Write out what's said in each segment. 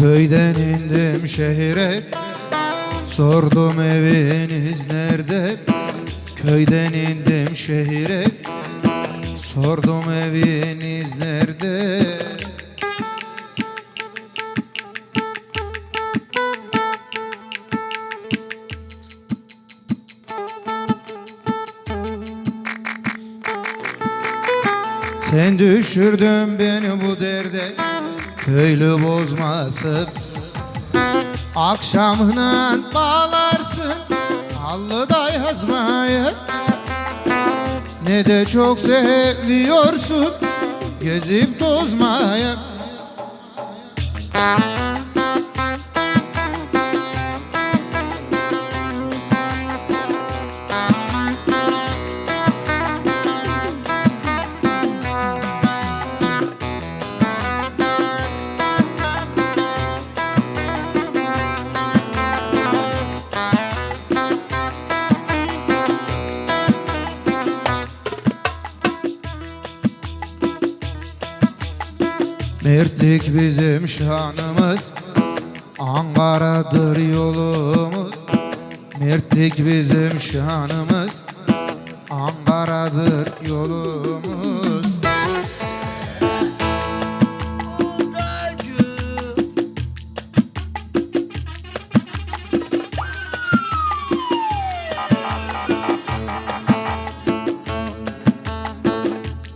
Köyden indim şehire Sordum eviniz nerede? Köyden indim şehire Sordum eviniz nerede? Sen düşürdün beni bu derde Köylü bozması. Akşamına bağlarsın Allıda yazmayı Ne de çok seviyorsun Gezip tozmayı Mertlik bizim şanımız Ankara'dır yolumuz. Mertlik bizim şanımız Ankara'dır yolumuz.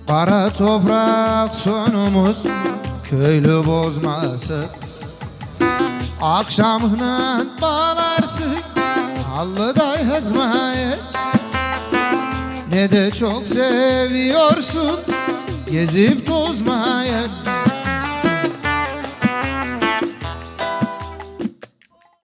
Kara toprak sonumuz Köylü bozması. Akşamına bağlarsın Allıda yazmayı. Ne de çok seviyorsun Gezip tozmayı